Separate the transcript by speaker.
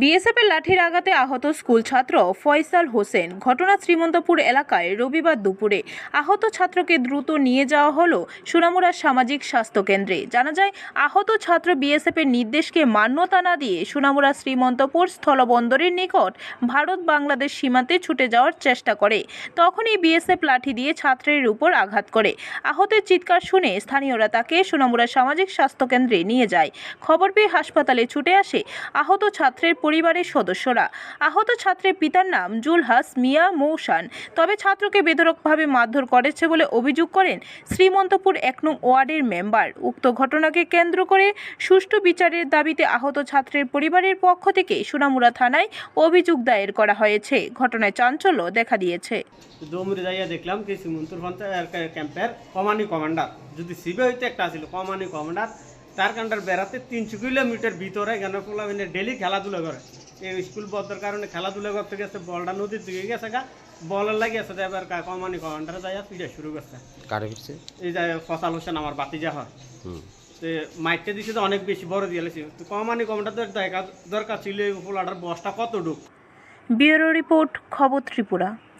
Speaker 1: বিএসএফের লাঠির আঘাতে আহত স্কুল ছাত্র ফয়সাল হোসেন ঘটনা শ্রীমন্তপুর এলাকায় রবিবার দুপুরে। আহত ছাত্রকে দ্রুত নিয়ে যাওয়া হলো সোনামুড়া সামাজিক স্বাস্থ্য কেন্দ্রে। জানা যায়, আহত ছাত্র বিএসএফের নির্দেশকে মান্যতা না দিয়ে সোনামুড়া শ্রীমন্তপুর স্থলবন্দরের নিকট ভারত বাংলাদেশ সীমান্তে ছুটে যাওয়ার চেষ্টা করে। তখনই বিএসএফ লাঠি দিয়ে ছাত্রের উপর আঘাত করে। আহতের চিৎকার শুনে স্থানীয়রা তাকে সোনামুড়া সামাজিক স্বাস্থ্য কেন্দ্রে নিয়ে যায়। খবর পেয়ে হাসপাতালে ছুটে আসে আহত ছাত্রের পরিবারের সদস্যরা। আহত ছাত্রের পিতার নাম জুলহাস মিয়া মৌসান তবে ছাত্রকে বেধরকভাবে মারধর করেছে বলে অভিযোগ করেন শ্রীমন্তপুর এক নং ওয়ার্ডের মেম্বার। উক্ত ঘটনাকে কেন্দ্র করে সুষ্ঠু বিচারের দাবিতে আহত ছাত্রের পরিবারের পক্ষ থেকে সুনামুরা থানায় অভিযোগ দায়ের করা হয়েছে। ঘটনায় চাঞ্চল্য দেখা দিয়েছে।
Speaker 2: দেখলাম কি শ্রীমন্তুর পঞ্চায়েত ক্যাম্পের কমানি কমান্ডার। যদি সিবে হইতে একটা ছিল কমানি কমান্ডার তার কান্ডার বেড়াতে তিনশো কিলোমিটার ভিতরে কেন পোলা মানে ডেলি খেলাধুলা করে। এই স্কুল বদ্ধর কারণে খেলাধুলা করতে গেছে বলটা নদীর দিকে গেছে গা বলের লাগে আছে এবার কা- কমানি কমান্ডার যাইয়া পিড়ে শুরু করছে।
Speaker 3: কারে ফিরছে?
Speaker 2: এই যে ফসাল হোসেন আমার বাতি যা হয় তো মাইকটা দিছে তো অনেক বেশি বড় দিয়ে লেছি। তো কমানি কমান্ডার তো দেখা দরকার ছিল এই পোলাটার বসটা কত ডুব
Speaker 1: ব্যুরো রিপোর্ট খবর ত্রিপুরা।